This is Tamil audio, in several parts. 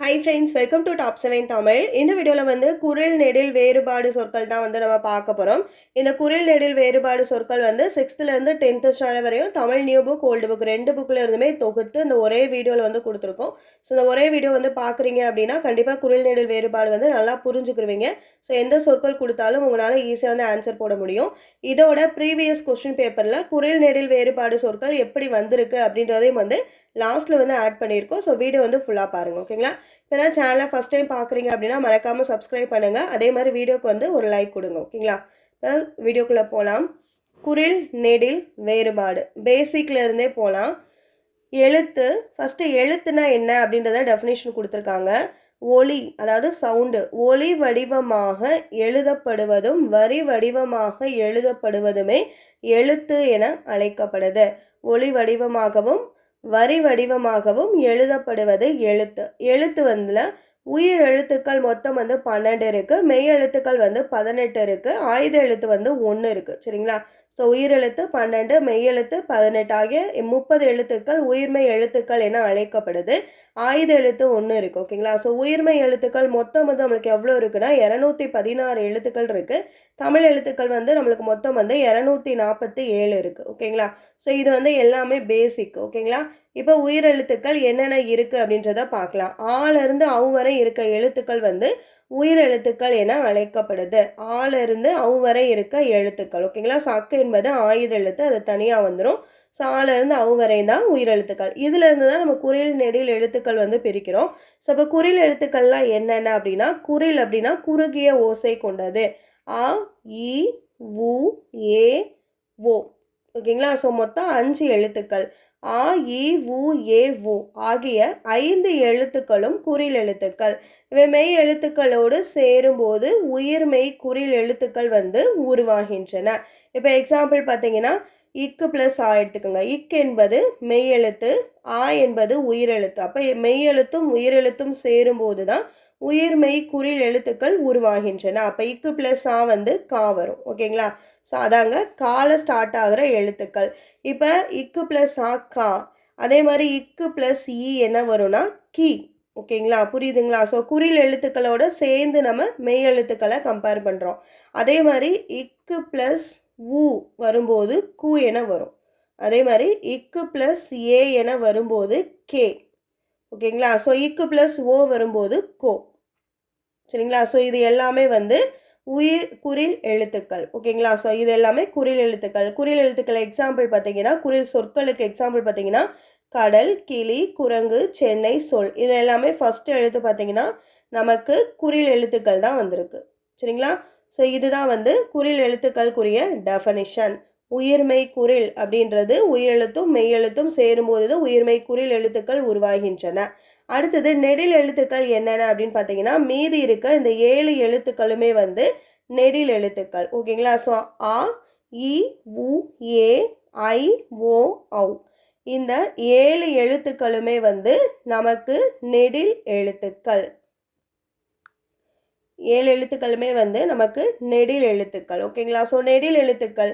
Hi friends welcome to top seven Tamil இந்த வீடியோவில் வந்து குரில் நெடில் வேறுபாடு சொற்கள் தான் வந்து நம்ம பார்க்க போகிறோம் இந்த குரில் நெடில் வேறுபாடு சொற்கள் வந்து சிக்ஸ்த்துலேருந்து டென்த்து ஸ்டாண்டர்ட் வரையும் Tamil new book old book ரெண்டு புக்கில் இருந்துமே தொகுத்து இந்த ஒரே வீடியோவில் வந்து கொடுத்துருக்கோம். ஸோ இந்த ஒரே வீடியோ வந்து பார்க்குறீங்க அப்படின்னா கண்டிப்பாக குரில் நெடில் வேறுபாடு வந்து நல்லா புரிஞ்சுக்கிருவீங்க. ஸோ எந்த சொற்கள் கொடுத்தாலும் உங்களால் ஈஸியாக வந்து ஆன்சர் போட முடியும். இதோட ப்ரீவியஸ் கொஸ்டின் பேப்பரில் குரில் நெடில் வேறுபாடு சொற்கள் எப்படி வந்திருக்கு அப்படின்றதையும் வந்து லாஸ்ட்டில் வந்து ஆட் பண்ணியிருக்கோம். ஸோ வீடியோ வந்து ஃபுல்லாக பாருங்கள் ஓகேங்களா இப்போ தான் சேனலை ஃபஸ்ட் டைம் பார்க்குறீங்க அப்படின்னா மறக்காமல் சப்ஸ்கிரைப் பண்ணுங்கள் அதே மாதிரி வீடியோக்கு வந்து ஒரு லைக் கொடுங்க ஓகேங்களா இப்போ வீடியோக்குள்ளே போகலாம் குரில் நெடில் வேறுபாடு. பேசிக்லேருந்தே போகலாம் எழுத்து ஃபஸ்ட்டு எழுத்துனா என்ன அப்படின்றத டெஃபினேஷன் கொடுத்துருக்காங்க. ஒலி அதாவது சவுண்டு ஒலி வடிவமாக எழுதப்படுவதும் வரி வடிவமாக எழுதப்படுவதுமே எழுத்து என அழைக்கப்படுது. ஒலி வடிவமாகவும் வரி வடிவமாகவும் எழுதப்படுவது எழுத்து. எழுத்து வந்துல உயிர் எழுத்துக்கள் மொத்தம் வந்து பன்னெண்டு இருக்குது மெய் எழுத்துக்கள் வந்து பதினெட்டு இருக்குது ஆயுத எழுத்து வந்து ஒன்று இருக்குது சரிங்களா? ஸோ உயிரெழுத்து பன்னெண்டு மெய்யெழுத்து பதினெட்டு ஆகிய முப்பது எழுத்துக்கள் உயிர்மை எழுத்துக்கள் என அழைக்கப்படுது. ஆயுத எழுத்து ஒன்று இருக்குது ஓகேங்களா ஸோ உயிர்மை எழுத்துக்கள் மொத்தம் வந்து நம்மளுக்கு எவ்வளோ இருக்குன்னா இரநூத்தி பதினாறு எழுத்துக்கள் இருக்குது தமிழ் எழுத்துக்கள் வந்து நம்மளுக்கு மொத்தம் வந்து இரநூத்தி நாற்பத்தி ஏழு இருக்குது ஓகேங்களா ஸோ இது வந்து எல்லாமே பேசிக் ஓகேங்களா இப்போ உயிரெழுத்துக்கள் என்னென்ன இருக்குது அப்படின்றத பார்க்கலாம். ஆலேருந்து அவு வரை இருக்க எழுத்துக்கள் வந்து உயிரெழுத்துக்கள் என அழைக்கப்படுது. ஆலிருந்து அவு வரை இருக்க எழுத்துக்கள். ஓகேங்களா? சக்கு என்பது ஆயுத எழுத்து அது தனியாக வந்துடும் ஸோ ஆலிருந்து அவு வரை தான் உயிரெழுத்துக்கள். இதுலேருந்து தான் நம்ம குரில் நெடில் எழுத்துக்கள் வந்து பிரிக்கிறோம். ஸோ இப்போ குறில் எழுத்துக்கள்லாம் என்னென்ன அப்படின்னா குறில் அப்படின்னா குறுகிய ஓசை கொண்டது. ஆ இ உ ஏ ஓ. ஓகேங்களா? ஸோ மொத்தம் அஞ்சு எழுத்துக்கள். ஆ இ உ ஏ உ ஆகிய ஐந்து எழுத்துக்களும் குறில் எழுத்துக்கள் இவை மெய் எழுத்துக்களோடு சேரும்போது உயிர் மெய் குறில் எழுத்துக்கள் வந்து உருவாகின்றன. இப்போ எக்ஸாம்பிள் பார்த்தீங்கன்னா இக்கு ப்ளஸ் ஆ எடுத்துக்கோங்க. இக் என்பது மெய் எழுத்து ஆ என்பது உயிரெழுத்து அப்போ மெய் எழுத்தும் உயிரெழுத்தும் சேரும்போது தான் உயிர்மெய் குறில் எழுத்துக்கள் உருவாகின்றன. அப்போ இக்கு ப்ளஸ் ஆ வந்து கா வரும். ஓகேங்களா? ஸோ அதாங்க கால ஸ்டார்ட் ஆகிற எழுத்துக்கள். இப்போ இக்கு ப்ளஸ் ஆ கா. அதே மாதிரி இக்கு ப்ளஸ் இ என்ன வரும்னா கி. ஓகேங்களா? புரியுதுங்களா? ஸோ குறில் எழுத்துக்களோட சேர்ந்து நம்ம மெய் எழுத்துக்களை கம்பேர் பண்ணுறோம் அதே மாதிரி இக்கு ப்ளஸ் உ வரும்போது கு என வரும். அதே மாதிரி இக்கு ப்ளஸ் ஏ என வரும்போது கே. ஓகேங்களா? ஸோ இக்கு ப்ளஸ் ஓ வரும்போது கோ. சரிங்களா? ஸோ இது எல்லாமே வந்து உயிர் குறில் எழுத்துக்கள். ஓகேங்களா ஸோ இது எல்லாமே குறில் எழுத்துக்கள். குரில் எழுத்துக்கள் எக்ஸாம்பிள் பார்த்தீங்கன்னா குறில் சொற்களுக்கு எக்ஸாம்பிள் பார்த்தீங்கன்னா கடல் கிளி குரங்கு சென்னை சொல். இது எல்லாமே ஃபஸ்ட்டு எழுத்து பார்த்தீங்கன்னா நமக்கு குறில் எழுத்துக்கள் தான் வந்திருக்கு. சரிங்களா? ஸோ இதுதான் வந்து குறில் எழுத்துக்களுக்குரிய டெஃபனிஷன் உயிர்மெய் குரில் அப்படின்றது உயிரெழுத்தும் மெய்யெழுத்தும் சேரும்போது உயிர்மெய் குரில் எழுத்துக்கள் உருவாகின்றன. அடுத்தது நெடில் எழுத்துக்கள் என்னென்ன அப்படின்னு பார்த்தீங்கன்னா மீதி இருக்க இந்த ஏழு எழுத்துக்களுமே வந்து நெடில் எழுத்துக்கள். ஓகேங்களா? ஸோ ஆ இ உ ஏ ஐ ஓ ஔ. இந்த ஏழு எழுத்துக்களுமே வந்து நமக்கு நெடில் எழுத்துக்கள். ஏழு எழுத்துக்களுமே வந்து நமக்கு நெடில் எழுத்துக்கள். ஓகேங்களா? ஸோ நெடில் எழுத்துக்கள்.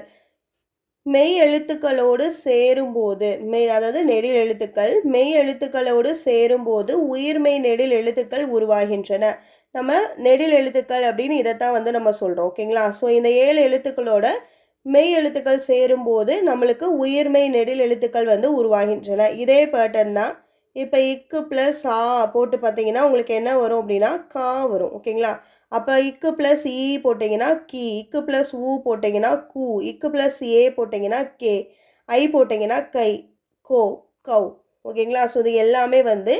மெய் எழுத்துக்களோடு சேரும்போது மெய் அதாவது நெடில் எழுத்துக்கள் மெய் எழுத்துக்களோடு சேரும்போது உயிர்மெய் நெடில் எழுத்துக்கள் உருவாகின்றன. நம்ம நெடில் எழுத்துக்கள் அப்படின்னு இதைத்தான் வந்து நம்ம சொல்கிறோம் ஓகேங்களா? ஸோ இந்த ஏழு எழுத்துக்களோட மெய் எழுத்துக்கள் சேரும்போது நம்மளுக்கு உயிர்மெய் நெடில் எழுத்துக்கள் வந்து உருவாகின்றன. இதே பேட்டர்ன் தான் இப்போ இக்கு ப்ளஸ் ஆ போட்டு பார்த்தீங்கன்னா உங்களுக்கு என்ன வரும் அப்படின்னா கா வரும் ஓகேங்களா? அப்போ இக்கு ப்ளஸ் இ e போட்டிங்கன்னா கி இக்கு ப்ளஸ் ஊ போட்டிங்கன்னா கூ இக்கு ப்ளஸ் ஏ போட்டிங்கன்னா கே ஐ போட்டிங்கன்னா கை கோ கவ். ஓகேங்களா? ஸோ இது எல்லாமே வந்து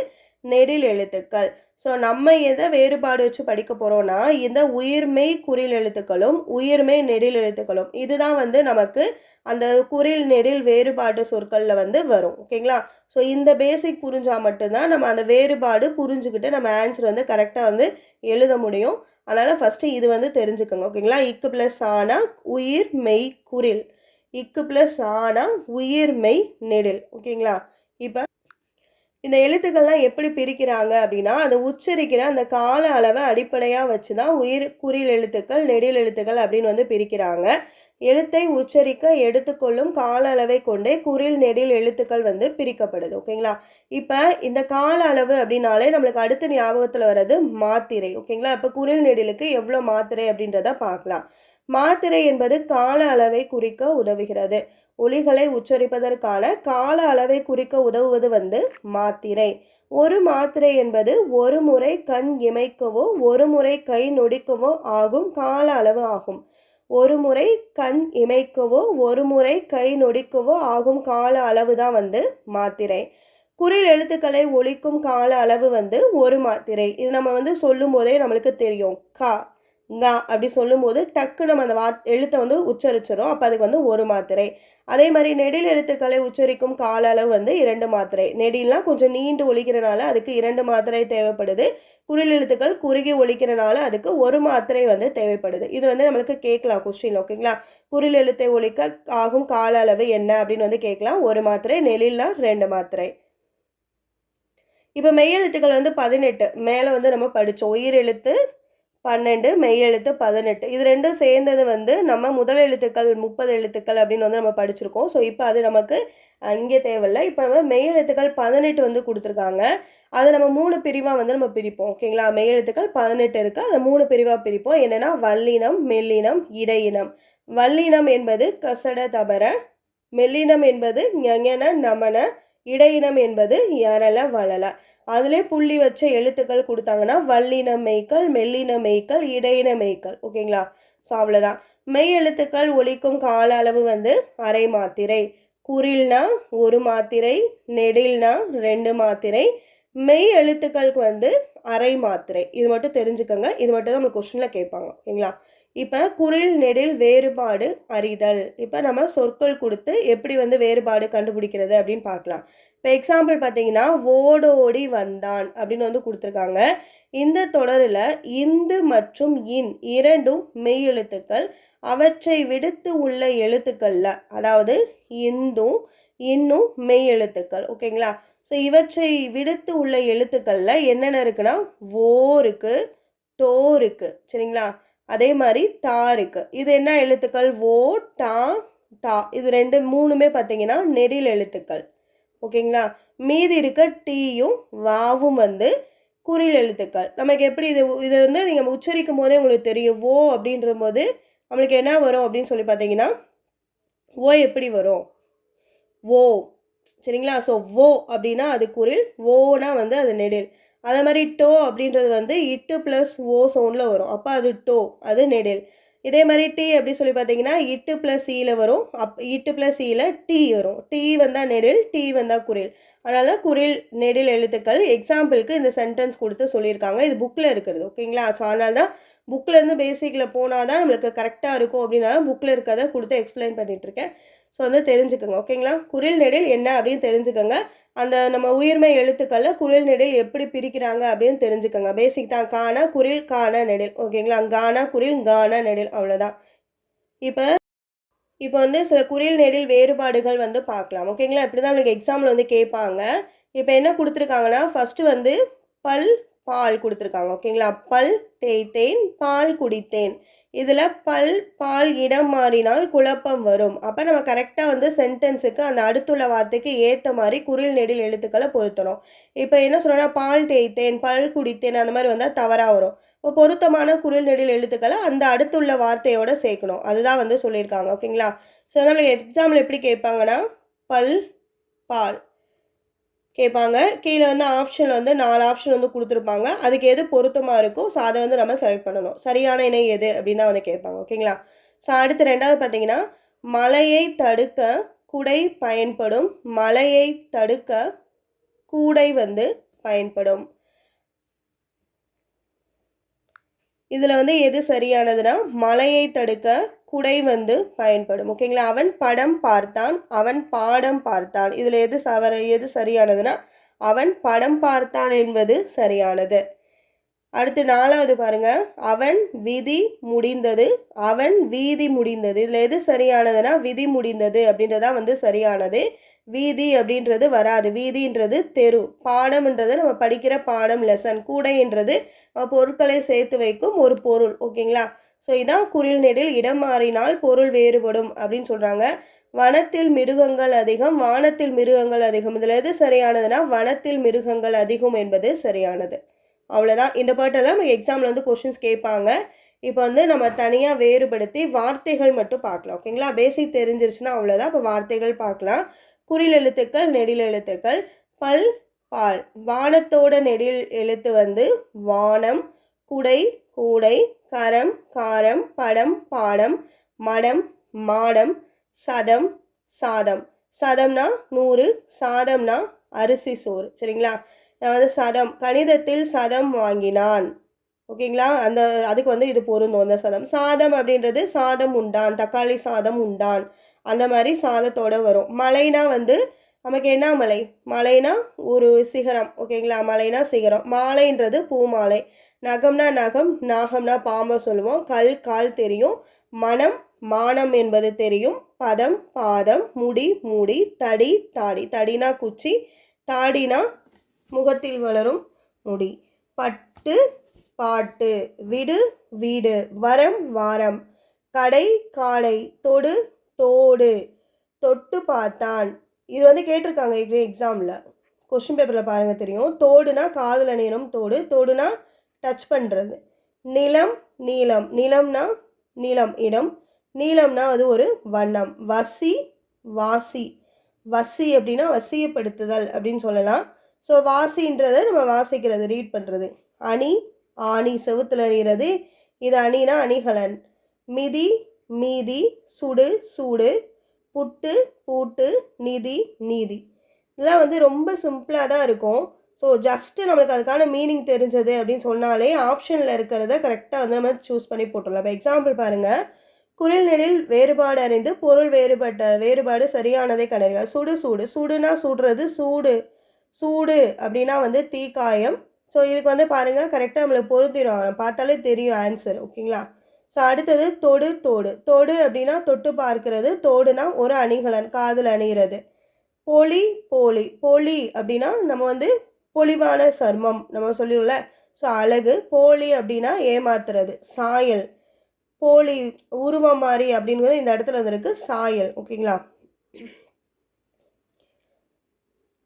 நெடில் எழுத்துக்கள். ஸோ நம்ம எதை வேறுபாடு வச்சு படிக்க போகிறோன்னா இந்த உயிர்மை குறில் எழுத்துக்களும் உயிர்மை நெடில் எழுத்துக்களும் இதுதான் வந்து நமக்கு அந்த குறில் நெடில் வேறுபாடு சொற்களில் வந்து வரும். ஓகேங்களா? ஸோ இந்த பேசிக் புரிஞ்சால் மட்டும்தான் நம்ம அந்த வேறுபாடு புரிஞ்சுக்கிட்டு நம்ம ஆன்சர் வந்து கரெக்டாக வந்து எழுத முடியும். அதனால் ஃபஸ்ட்டு இது வந்து தெரிஞ்சுக்கோங்க ஓகேங்களா இக்கு ப்ளஸ் ஆனா உயிர் மெய் குரில். இக்கு ப்ளஸ் ஆனா உயிர் மெய் நெடில் ஓகேங்களா இப்போ இந்த எழுத்துக்கள்லாம் எப்படி பிரிக்கிறாங்க அப்படின்னா அதை உச்சரிக்கிற அந்த கால அளவை அடிப்படையாக வச்சு தான் உயிர் குறில் எழுத்துக்கள் நெடில் எழுத்துக்கள் அப்படின்னு வந்து பிரிக்கிறாங்க. எழுத்தை உச்சரிக்க எடுத்துக்கொள்ளும் கால அளவை கொண்டே குறில் நெடில் எழுத்துக்கள் வந்து பிரிக்கப்படுது ஓகேங்களா இப்போ இந்த கால அளவு அப்படின்னாலே நம்மளுக்கு அடுத்த ஞாபகத்தில் வர்றது மாத்திரை ஓகேங்களா இப்போ குறில் நெடிலுக்கு எவ்வளோ மாத்திரை அப்படின்றத பார்க்கலாம். மாத்திரை என்பது கால அளவை குறிக்க உதவுகிறது. ஒலிகளை உச்சரிப்பதற்கான கால அளவை குறிக்க உதவுவது வந்து மாத்திரை. ஒரு மாத்திரை என்பது ஒரு முறை கண் இமைக்கவோ ஒரு முறை கை நொடிக்கவோ ஆகும் கால அளவு ஆகும். ஒரு முறை கண் இமைக்கவோ ஒரு முறை கை நொடிக்கவோ ஆகும் கால அளவு தான் வந்து மாத்திரை. குறில் எழுத்துக்களை ஒழிக்கும் கால அளவு வந்து ஒரு மாத்திரை. இது நம்ம வந்து சொல்லும் போதே நம்மளுக்கு தெரியும். கா கா அப்படி சொல்லும்போது டக்கு நம்ம அந்த வா எழுத்தை வந்து உச்சரிச்சிடும் அப்போ அதுக்கு வந்து ஒரு மாத்திரை. அதே மாதிரி நெடில் எழுத்துக்களை உச்சரிக்கும் கால அளவு வந்து இரண்டு மாத்திரை. நெடில்லாம் கொஞ்சம் நீண்டு ஒழிக்கிறனால அதுக்கு இரண்டு மாத்திரை தேவைப்படுது. குரில் எழுத்துக்கள் குறுகி ஒழிக்கிறனால அதுக்கு ஒரு மாத்திரை வந்து தேவைப்படுது. இது வந்து நம்மளுக்கு கேட்கலாம் கொஸ்டின் ஓகேங்களா குரில் எழுத்தை ஒழிக்க ஆகும் கால அளவு என்ன அப்படின்னு வந்து கேட்கலாம். ஒரு மாத்திரை நெலில்னா ரெண்டு மாத்திரை. இப்போ மெய்யெழுத்துக்கள் வந்து பதினெட்டு. மேலே வந்து நம்ம படித்தோம் உயிர் எழுத்து பன்னெண்டு மெய் எழுத்து பதினெட்டு. இது ரெண்டும் சேர்ந்தது வந்து நம்ம முதல் எழுத்துக்கள் முப்பது எழுத்துக்கள் அப்படின்னு வந்து நம்ம படிச்சிருக்கோம். ஸோ இப்போ அது நமக்கு இங்கே தேவையில்லை. இப்போ நம்ம மெய்யெழுத்துக்கள் பதினெட்டு வந்து கொடுத்துருக்காங்க. அதை நம்ம மூணு பிரிவாக வந்து நம்ம பிரிப்போம். ஓகேங்களா மெய் எழுத்துக்கள் பதினெட்டு இருக்குது அதை மூணு பிரிவாக பிரிப்போம். என்னென்னா வல்லினம் மெல்லினம் இடையினம். வல்லினம் என்பது கசட தபர மெல்லினம் என்பது ஞங்கன நமன இடையினம் என்பது எரள வளல அதிலே புள்ளி வச்ச எழுத்துக்கள் கொடுத்தாங்கன்னா வல்லின மெய்க்கள் மெல்லின மெய்க்கள் இடையின மெய்க்கள் ஓகேங்களா? ஸோ அவ்வளோதான் மெய் எழுத்துக்கள் ஒழிக்கும் கால அளவு வந்து அரை மாத்திரை. குறில்னா ஒரு மாத்திரை நெடில்னா ரெண்டு மாத்திரை. மெய் எழுத்துக்களுக்கு வந்து அரை மாத்திரை. இது மட்டும் தெரிஞ்சுக்கோங்க. இது மட்டும் தான் நம்ம கொஸ்டினில் கேட்பாங்க. ஓகேங்களா? இப்போ குரில் நெடில் வேறுபாடு அறிதல். இப்போ நம்ம சொற்கள் கொடுத்து எப்படி வந்து வேறுபாடு கண்டுபிடிக்கிறது அப்படின்னு பார்க்கலாம். இப்போ எக்ஸாம்பிள் பார்த்தீங்கன்னா ஓடோடி வந்தான் அப்படின்னு வந்து கொடுத்துருக்காங்க. இந்த தொடரில் இந்து மற்றும் இன் இரண்டும் மெய் எழுத்துக்கள். அவற்றை விடுத்து உள்ள எழுத்துக்களில் அதாவது இந்தும் இன்னும் மெய் எழுத்துக்கள் ஓகேங்களா? ஸோ இவற்றை விடுத்து உள்ள எழுத்துக்களில் என்னென்ன இருக்குன்னா ஓ இருக்கு டோ இருக்கு சரிங்களா? அதே மாதிரி தா இருக்கு இது என்ன எழுத்துக்கள்? ஓ டா டா இது ரெண்டு மூணுமே பார்த்தீங்கன்னா நெடில் எழுத்துக்கள். ஓகேங்களா? மீதி இருக்க டீயும் வாவும் வந்து குறில் எழுத்துக்கள். நமக்கு எப்படி இது இது வந்து நீங்கள் உச்சரிக்கும் போதே உங்களுக்கு தெரியும். ஓ அப்படின்ற போது நம்மளுக்கு என்ன வரும் அப்படின்னு சொல்லி பார்த்தீங்கன்னா ஓ எப்படி வரும்? ஓ. சரிங்களா? ஸோ ஓ அப்படின்னா அது குரில் ஓனா வந்து அது நெடில். அதே மாதிரி டோ அப்படின்றது வந்து இட்டு ப்ளஸ் ஓ சவுண்டில் வரும். அப்போ அது டோ அது நெடில். இதே மாதிரி டி எப்படி சொல்லி பார்த்தீங்கன்னா இட்டு ப்ளஸ் ஈல வரும். அப் இட்டு ப்ளஸ் ஈல டி வரும். டி வந்தால் நெடில் டி வந்தால் குரில். அதனால தான் குரில் நெடில் எழுத்துக்கள் எக்ஸாம்பிளுக்கு இந்த சென்டென்ஸ் கொடுத்து சொல்லியிருக்காங்க. இது புக்கில் இருக்கிறது ஓகேங்களா? ஸோ அதனால தான் புக்கிலேருந்து பேசிக்கில் போனால் தான் நம்மளுக்கு கரெக்டாக இருக்கும் அப்படின்னா புக்கில் இருக்கிறத கொடுத்து எக்ஸ்பிளைன் பண்ணிகிட்ருக்கேன் ஸோ வந்து தெரிஞ்சுக்கோங்க ஓகேங்களா? குரில் நெடில் என்ன அப்படின்னு தெரிஞ்சுக்கோங்க. அந்த நம்ம உயிர்மை எழுத்துக்களை குரில் நெடில் எப்படி பிரிக்கிறாங்க அப்படின்னு தெரிஞ்சுக்கோங்க. பேசிக் தான். கானா குரில் காண நெடில். ஓகேங்களா கானா குரில் கான நெடில். அவ்வளோதான் இப்போ இப்போ வந்து சில குரில் நெடில் வேறுபாடுகள் வந்து பார்க்கலாம். ஓகேங்களா இப்படி தான் உங்களுக்கு எக்ஸாமில் வந்து கேட்பாங்க. இப்போ என்ன கொடுத்துருக்காங்கன்னா ஃபஸ்ட்டு வந்து பல் பால் கொடுத்துருக்காங்க. ஓகேங்களா பல் தேய்த்தேன் பால் குடித்தேன். இதில் பல் பால் இடம் மாறினால் குழப்பம் வரும். அப்போ நம்ம கரெக்டாக வந்து சென்டென்ஸுக்கு அந்த அடுத்துள்ள வார்த்தைக்கு ஏற்ற மாதிரி குரில் நெடில் எழுத்துக்களை பொருத்தணும். இப்போ என்ன சொல்லணும்னா பால் தேய்த்தேன் பல் குடித்தேன் அந்த மாதிரி வந்தால் தவறாக வரும். இப்போ பொருத்தமான குரில் நெடில் எழுத்துக்களை அந்த அடுத்துள்ள வார்த்தையோட சேர்க்கணும். அதுதான் வந்து சொல்லியிருக்காங்க. ஓகேங்களா? ஸோ நம்மளுக்கு எக்ஸாம்பிள் எப்படி கேட்பாங்கன்னா பல் பால். கேட்பாங்க. கீழே வந்து ஆப்ஷனில் வந்து நாலு ஆப்ஷன் வந்து கொடுத்துருப்பாங்க. அதுக்கு எது பொருத்தமாக இருக்கோ ஸோ அதை வந்து நம்ம செலக்ட் பண்ணணும். சரியான இணை எது அப்படின்னா வந்து கேட்பாங்க. ஓகேங்களா ஸோ அடுத்து ரெண்டாவது பார்த்தீங்கன்னா மழையை தடுக்க குடை பயன்படும். மழையை தடுக்க கூடை வந்து பயன்படும். இதில் வந்து எது சரியானதுன்னா மழையை தடுக்க குடை வந்து பயன்படும் ஓகேங்களா அவன் படம் பார்த்தான் அவன் பாடம் பார்த்தான். இதில் எது சவர எது சரியானதுன்னா அவன் படம் பார்த்தான் என்பது சரியானது. அடுத்து நாலாவது பாருங்க. அவன் விதி முடிந்தது அவன் வீதி முடிந்தது. இதில் எது சரியானதுன்னா விதி முடிந்தது அப்படின்றதா வந்து சரியானது. வீதி அப்படின்றது வராது. வீதின்றது தெரு. பாடம்ன்றது நம்ம படிக்கிற பாடம் லெசன் கூடைன்றது பொருட்களை சேர்த்து வைக்கும் ஒரு பொருள் ஓகேங்களா ஸோ இதான் குரில் நெடில் இடம் மாறினால் பொருள் வேறுபடும் அப்படின்னு சொல்கிறாங்க வனத்தில் மிருகங்கள் அதிகம் வானத்தில் மிருகங்கள் அதிகம். இதில் எது சரியானதுன்னா வனத்தில் மிருகங்கள் அதிகம் என்பது சரியானது. அவ்வளோதான் இந்த பாட்டை தான் எக்ஸாமில் வந்து கொஷின்ஸ் கேட்பாங்க. இப்போ வந்து நம்ம தனியாக வேறுபடுத்தி வார்த்தைகள் மட்டும் பார்க்கலாம். ஓகேங்களா பேசிக் தெரிஞ்சிருச்சுன்னா அவ்வளோதான் இப்போ வார்த்தைகள் பார்க்கலாம். குறில் எழுத்துக்கள் நெடில் எழுத்துக்கள். பல் பால். வானத்தோட நெடில் எழுத்து வந்து வானம் குடை கூடை கரம் காரம் படம் பாடம் மடம் மாடம் சதம் சாதம். சதம்னா நூறு சாதம்னா அரிசி சோறு. சரிங்களா? நான் வந்து சதம் கணிதத்தில் சதம் வாங்கினான். ஓகேங்களா? அந்த அதுக்கு வந்து இது பொருந்தும் அந்த சதம். சாதம் அப்படின்றது சாதம் உண்டான் தக்காளி சாதம் உண்டான். அந்த மாதிரி சாதத்தோட வரும். மலைனா வந்து நமக்கு என்ன மலை? மலைனா ஒரு சிகரம். ஓகேங்களா? மலைனா சிகரம். மாலைன்றது பூமாலை நகம்னா நகம் நாகம்னா பாம்பை சொல்லுவோம். கல் கால் தெரியும். மனம் மானம் என்பது தெரியும். பதம் பாதம். முடி மூடி. தடி தாடி. தடினா குச்சி தாடினா முகத்தில் வளரும் முடி. பட்டு பாட்டு. விடு வீடு. வரம் வாரம். கடை காடை. தொடு தோடு. தொட்டு பார்த்தான். இது வந்து கேட்டிருக்காங்க எக்ஸாமில். கொஷின் பேப்பரில் பாருங்கள் தெரியும். தோடுனா காதில் அணியணும் தோடு. தோடுனா டச் பண்ணுறது நிலம் நீளம். நிலம்னா நிலம் இடம். நீளம்னா அது ஒரு வண்ணம். வசி வாசி. வசி அப்படின்னா வசியப்படுத்துதல் அப்படின்னு சொல்லலாம். ஸோ வாசின்றதை நம்ம வாசிக்கிறது ரீட் பண்ணுறது அணி ஆணி செவுத்துல அணிகிறது இது அணினா அணிகலன். மிதி மீதி. சுடு சூடு. புட்டு பூட்டு. நிதி நீதி இதெல்லாம் வந்து ரொம்ப சிம்பிளாக தான் இருக்கும். ஸோ ஜஸ்ட்டு நம்மளுக்கு அதுக்கான மீனிங் தெரிஞ்சது அப்படின்னு சொன்னாலே ஆப்ஷனில் இருக்கிறத கரெக்டாக வந்து நம்ம சூஸ் பண்ணி போட்டுடலாம் இப்போ எக்ஸாம்பிள் பாருங்கள் குரல் நெடில் வேறுபாடு அறிந்து பொருள் வேறுபட்ட வேறுபாடு சரியானதை கண்டறிக சுடு சூடு. சுடுனா சுடுறது சூடு. சூடு அப்படின்னா வந்து தீக்காயம். ஸோ இதுக்கு வந்து பாருங்கள் கரெக்டாக நம்மளுக்கு பொருத்திடும் பார்த்தாலே தெரியும் ஆன்சர் ஓகேங்களா ஸோ அடுத்தது தொடு தோடு. தொடு அப்படின்னா தொட்டு பார்க்கிறது. தோடுனா ஒரு அணிகலன் காதில் அணிகிறது. பொலி போலி. பொலி அப்படின்னா நம்ம வந்து பொலிவான சர்மம் நம்ம சொல்லிடும்ல ஸோ அழகு போலி அப்படின்னா ஏமாத்துறது சாயல். போலி உருவம் மாதிரி அப்படின்றது இந்த இடத்துல வந்துருக்கு சாயல். ஓகேங்களா?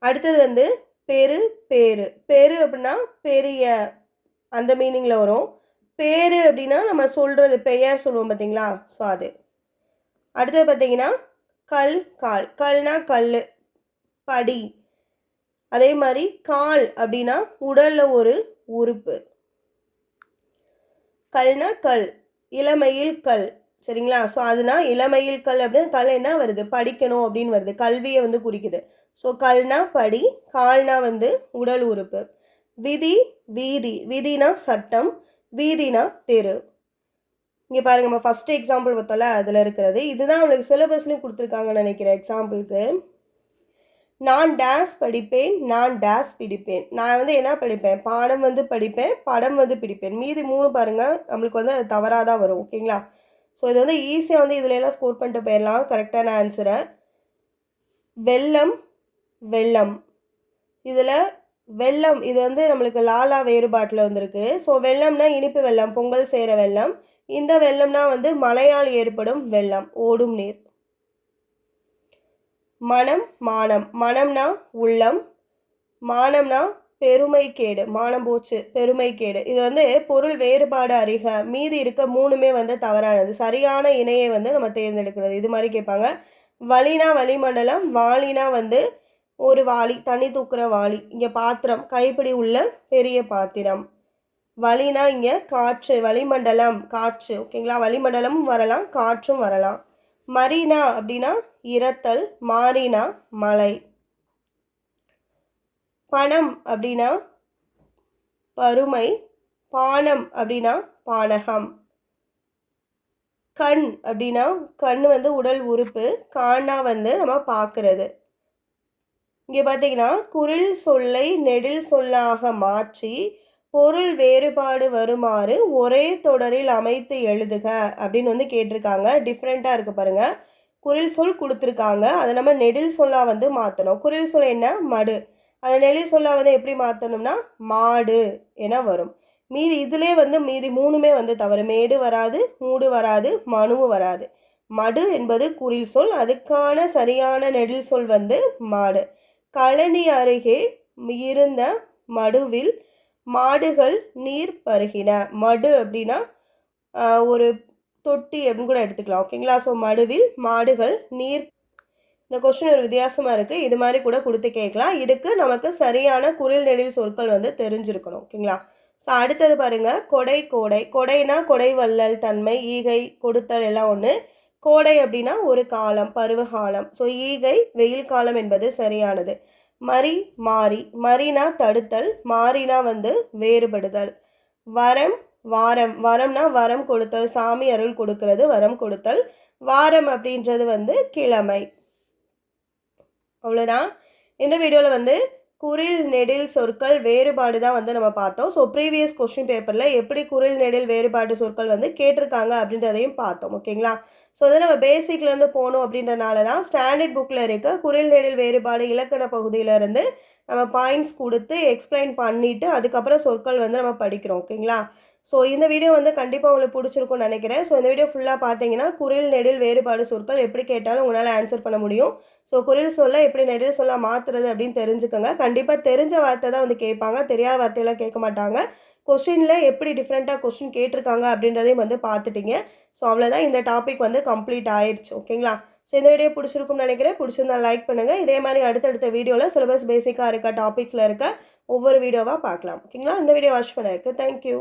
அடுத்தது வந்து பெரு பேரு. பெரு அப்படின்னா பெரிய அந்த மீனிங்கில் வரும். பேரு அப்படின்னா நம்ம சொல்கிறது பெயர் சொல்லுவோம் பார்த்தீங்களா? ஸோ அது. அடுத்தது பார்த்தீங்கன்னா கல் கால். கல்னா கல் படி. அதே மாதிரி கால் அப்படின்னா உடலில் ஒரு உறுப்பு. கல்னா கல் இளமையில் கல் சரிங்களா? ஸோ அதுனா இளமையில் கல் அப்படின்னா கல் என்ன வருது? படிக்கணும் அப்படின்னு வருது. கல்வியை வந்து குறிக்குது. ஸோ கல்னா படி கால்னா வந்து உடல் உறுப்பு. விதி வீதி. விதினா சட்டம் வீதினா தெரு. இங்கே பாருங்க நம்ம ஃபஸ்ட்டு எக்ஸாம்பிள் பார்த்தோம்ல அதில் இருக்கிறது. இதுதான் அவங்களுக்கு சிலபஸ்லேயும் கொடுத்துருக்காங்கன்னு நினைக்கிறேன் எக்ஸாம்பிளுக்கு நான் டான்ஸ் படிப்பேன் நான் டான்ஸ் பிடிப்பேன். நான் வந்து என்ன படிப்பேன்? பாடம் வந்து படிப்பேன் படம் வந்து பிடிப்பேன். மீதி மூணு பாருங்கள் நம்மளுக்கு வந்து அது தவறாக தான் வரும் ஓகேங்களா? ஸோ இது வந்து ஈஸியாக வந்து இதுலலாம் எல்லாம் ஸ்கோர் பண்ணிட்டு போயிடலாம். கரெக்டான ஆன்சரை வெள்ளம் வெள்ளம். இதில் வெள்ளம் இது வந்து நம்மளுக்கு லாலா வேறுபாட்டில் வந்திருக்கு. ஸோ வெள்ளம்னா இனிப்பு வெள்ளம் பொங்கல் செய்கிற வெள்ளம். இந்த வெள்ளம்னா வந்து மழையால் ஏற்படும் வெள்ளம் ஓடும் நீர். மனம் மானம். மனம்னா உள்ளம். மானம்னா பெருமை கேடு மானம் போச்சு பெருமை கேடு இது வந்து பொருள் வேறுபாடு அறிக. மீதி இருக்க மூணுமே வந்து தவறானது. சரியான இணையை வந்து நம்ம தேர்ந்தெடுக்கிறது. இது மாதிரி கேட்பாங்க. வலினா வளிமண்டலம் வாலினா வந்து ஒரு வாளி தண்ணி தூக்குற வாளி. இங்கே பாத்திரம் கைப்பிடி உள்ள பெரிய பாத்திரம். வலினா இங்கே காற்று வளிமண்டலம் காற்று. ஓகேங்களா? வளிமண்டலமும் வரலாம் காற்றும் வரலாம். மரீனா அப்படின்னா இரத்தல் மாறினா மலை பணம் அப்படின்னா பருமை பானம் அப்படின்னா பானகம். கண் அப்படின்னா கண் வந்து உடல் உறுப்பு காணா வந்து நம்ம பார்க்கறது. இங்கே பார்த்தீங்கன்னா குரில் சொல்லை நெடில் சொல்லாக மாற்றி பொருள் வேறுபாடு வருமாறு ஒரே தொடரில் அமைத்து எழுதுக அப்படின்னு வந்து கேட்டிருக்காங்க. டிஃப்ரெண்ட்டாக இருக்குது பாருங்கள் குரில் சொல் கொடுத்துருக்காங்க. அதை நம்ம நெடில் சொல்லா வந்து மாற்றணும் குரில் சொல் என்ன? மடு. அதை நெடில் சொல்லா வந்து எப்படி மாற்றணும்னா மாடு என வரும். மீதி இதிலே வந்து மீதி மூணுமே வந்து தவறு. மேடு வராது மூடு வராது மனுவும் வராது. மடு என்பது குறில் சொல். அதுக்கான சரியான நெடில் சொல் வந்து மாடு. கழனி அருகே இருந்த மடுவில் மாடுகள் நீர் பருகின. மடு அப்படின்னா ஒரு தொட்டி அப்படின்னு கூட எடுத்துக்கலாம் ஓகேங்களா ஸோ மடுவில் மாடுகள் நீர் இந்த கொஸ்டின் ஒரு வித்தியாசமாக இருக்குது இது மாதிரி கூட கொடுத்து கேட்கலாம். இதுக்கு நமக்கு சரியான குரில் நெடில் சொற்கள் வந்து தெரிஞ்சிருக்கணும் ஓகேங்களா ஸோ அடுத்தது பாருங்க. கொடை கோடை. கொடைனா கொடை வள்ளல் தன்மை ஈகை கொடுத்தல் எல்லாம் ஒன்று கோடை அப்படின்னா ஒரு காலம் பருவ காலம். ஸோ ஈகை வெயில் காலம் என்பது சரியானது. மரி மாறி. மரினா தடுத்தல் மாறினா வந்து வேறுபடுதல். வரம் வாரம் வரம்னா வரம் கொடுத்தல் சாமி அருள் கொடுக்கறது வரம் கொடுத்தல். வாரம் அப்படின்றது வந்து கிழமை. அவ்வளோதான் இந்த வீடியோவில் வந்து குரில் நெடில் சொற்கள் வேறுபாடு தான் வந்து நம்ம பார்த்தோம். ஸோ ப்ரீவியஸ் கொஸ்டின் பேப்பரில் எப்படி குரில் நெடில் வேறுபாடு சொற்கள் வந்து கேட்டிருக்காங்க அப்படின்றதையும் பார்த்தோம். ஓகேங்களா? ஸோ வந்து நம்ம பேசிக்லேருந்து போகணும் அப்படின்றனால தான் ஸ்டாண்டர்ட் புக்கில் இருக்க குரில் நெடில் வேறுபாடு இலக்கண பகுதியிலேருந்து நம்ம பாயிண்ட்ஸ் கொடுத்து எக்ஸ்பிளைன் பண்ணிவிட்டு அதுக்கப்புறம் சொற்கள் வந்து நம்ம படிக்கிறோம். ஓகேங்களா? ஸோ இந்த வீடியோ வந்து கண்டிப்பாக உங்களுக்கு பிடிச்சிருக்கும்னு நினைக்கிறேன். ஸோ இந்த வீடியோ ஃபுல்லாக பார்த்தீங்கன்னா குரில் நெடில் வேறுபாடு சொற்கள் எப்படி கேட்டாலும் உங்களால் ஆன்சர் பண்ண முடியும். ஸோ குரில் சொல்ல எப்படி நெடில் சொல்ல மாற்றுறது அப்படின்னு தெரிஞ்சுக்கோங்க. கண்டிப்பாக தெரிஞ்ச வார்த்தை தான் வந்து கேட்பாங்க. தெரியாத வார்த்தையெல்லாம் கேட்க மாட்டாங்க. கொஸ்டினில் எப்படி டிஃப்ரெண்ட்டாக கொஸ்டின் கேட்டிருக்காங்க அப்படின்றதையும் வந்து பார்த்துட்டிங்க. ஸோ அவ்வளோதான் இந்த டாபிக் வந்து கம்ப்ளீட் ஆயிடுச்சு ஓகேங்களா ஸோ இந்த வீடியோ பிடிச்சிருக்கும்னு நினைக்கிறேன். பிடிச்சிருந்தா லைக் பண்ணுங்கள் இதே மாதிரி அடுத்தடுத்த வீடியோவில் சிலபஸ் பேசிக்காக இருக்க டாபிக்ஸில் இருக்க ஒவ்வொரு வீடியோவாக பார்க்கலாம். ஓகேங்களா இந்த வீடியோ வாட்ச் பண்ணதுக்கு தேங்க்யூ